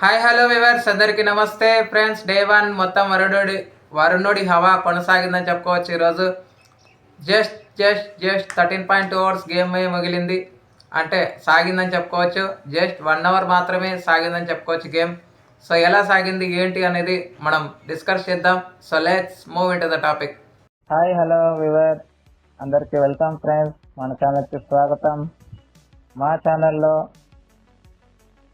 Hi hello viewers అందరికీ నమస్తే. Friends day one మొత్తం వరుణుడి వరుణుడి హవా కొనసాగిందని చెప్పుకోవచ్చు ఈరోజు. Just just just thirteen point two hours game మిగిలింది. అంటే సాగిందని చెప్పుకోవచ్చు. జస్ట్ వన్ అవర్ మాత్రమే సాగిందని చెప్పుకోవచ్చు గేమ్. సో ఎలా సాగింది ఏంటి అనేది మనం డిస్కస్ చేద్దాం. So let's move in to the topic hi hello viewer అందరికీ వెల్కమ్ ఫ్రెండ్స్. మన ఛానల్కి స్వాగతం. మా ఛానల్లో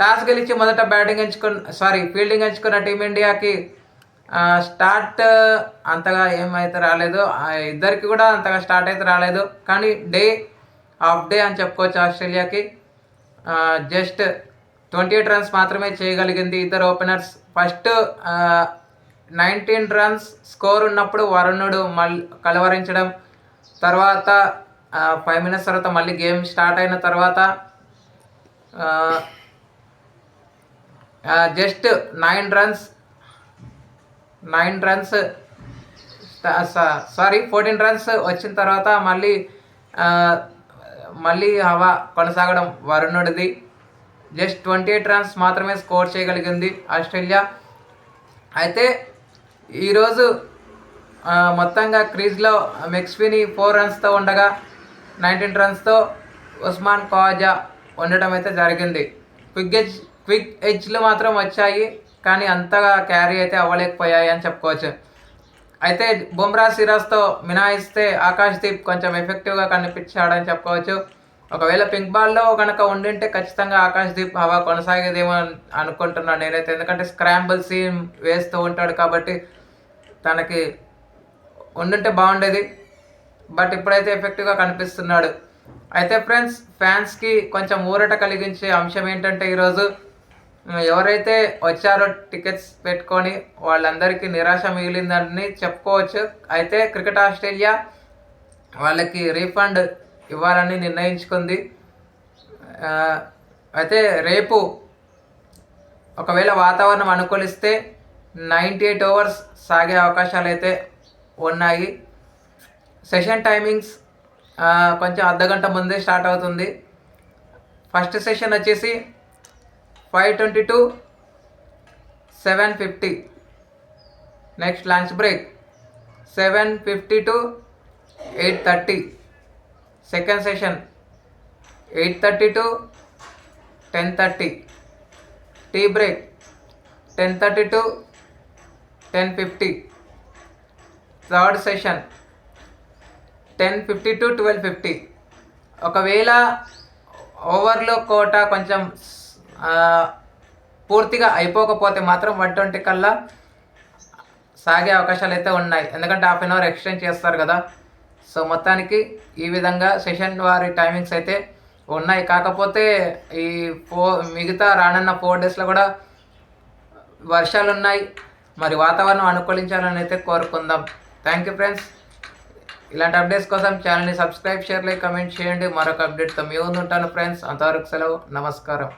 టాస్ గెలిచి మొదట బ్యాటింగ్ ఎంచుకున్న సారీ ఫీల్డింగ్ ఎంచుకున్న టీమిండియాకి స్టార్ట్ అంతగా ఏమైతే రాలేదు ఇద్దరికి కూడా అంతగా స్టార్ట్ అయితే రాలేదు. కానీ డే హాఫ్ డే అని చెప్పుకోవచ్చు ఆస్ట్రేలియాకి. జస్ట్ ట్వంటీ ఎయిట్ రన్స్ మాత్రమే చేయగలిగింది ఇద్దరు openers first nineteen runs score ఉన్నప్పుడు వరుణుడు మళ్ళీ కలవరించడం. తర్వాత ఫైవ్ మినిట్స్ తర్వాత మళ్ళీ గేమ్ స్టార్ట్ అయిన తర్వాత just nine runs nine runs sorry fourteen runs వచ్చిన తర్వాత మళ్ళీ మళ్ళీ హవా కొనసాగడం వరుణుడిది. జస్ట్ ట్వంటీ ఎయిట్ రన్స్ మాత్రమే స్కోర్ చేయగలిగింది ఆస్ట్రేలియా. అయితే ఈరోజు మొత్తంగా క్రీజ్లో మెక్స్విని ఫోర్ రన్స్తో ఉండగా నైన్టీన్ రన్స్తో ఉస్మాన్ ఖాజా ఉండటం అయితే జరిగింది. క్విగ్గెజ్ క్విక్ ఎడ్జ్లు మాత్రం వచ్చాయి కానీ అంతగా క్యారీ అయితే అవ్వలేకపోయాయి అని చెప్పుకోవచ్చు. అయితే బుమ్రా సిరాజ్తో మినాయిస్తే ఆకాష్ దీప్ కొంచెం ఎఫెక్టివ్గా కనిపించాడని చెప్పుకోవచ్చు. ఒకవేళ పింక్ బాల్లో కనుక ఉండింటే ఖచ్చితంగా ఆకాష్ దీప్ హవా కొనసాగేదేమో అని అనుకుంటున్నాను నేనైతే. ఎందుకంటే స్క్రాంబుల్ సీన్ వేస్తూ ఉంటాడు కాబట్టి తనకి ఉండుంటే బాగుండేది. బట్ ఇప్పుడైతే ఎఫెక్టివ్గా కనిపిస్తున్నాడు. అయితే ఫ్రెండ్స్ ఫ్యాన్స్కి కొంచెం ఊరట కలిగించే అంశం ఏంటంటే ఈరోజు ఎవరైతే వచ్చారో టికెట్స్ పెట్టుకొని వాళ్ళందరికీ నిరాశ మిగిలిందని చెప్పుకోవచ్చు. అయితే క్రికెట్ ఆస్ట్రేలియా వాళ్ళకి రీఫండ్ ఇవ్వాలని నిర్ణయించుకుంది. అయితే రేపు ఒకవేళ వాతావరణం అనుకూలిస్తే నైంటీ ఎయిట్ ఓవర్స్ సాగే అవకాశాలు అయితే ఉన్నాయి సెషన్ టైమింగ్స్ కొంచెం అర్ధగంట ముందే స్టార్ట్ అవుతుంది. ఫస్ట్ సెషన్ వచ్చేసి five twenty two seven fifty. Next lunch break. Seven fifty to eight thirty. Second session. Eight thirty to ten thirty. Tea break. Ten thirty to ten fifty. Third session. Ten fifty to twelve fifty. ఒకవేళ ఓవర్లో కోట కొంచెం పూర్తిగా అయిపోకపోతే మాత్రం one twenty కల్లా సాగే అవకాశాలు అయితే ఉన్నాయి. ఎందుకంటే హాఫ్ అన్ అవర్ ఎక్స్టెండ్ చేస్తారు కదా. సో మొత్తానికి ఈ విధంగా సెషన్ వారి టైమింగ్స్ అయితే ఉన్నాయి. కాకపోతే ఈ ఫో మిగతా రానున్న ఫోర్ డేస్లో కూడా వర్షాలు ఉన్నాయి మరి వాతావరణం అనుకూలించాలని అయితే కోరుకుందాం. థ్యాంక్ యూ ఫ్రెండ్స్ ఇలాంటి అప్డేట్స్ కోసం ఛానల్ని సబ్స్క్రైబ్ షేర్ లైక్ కమెంట్ చేయండి. మరొక అప్డేట్తో మీ ముందు ఉంటాను ఫ్రెండ్స్ అంతవరకు సెలవు. నమస్కారం.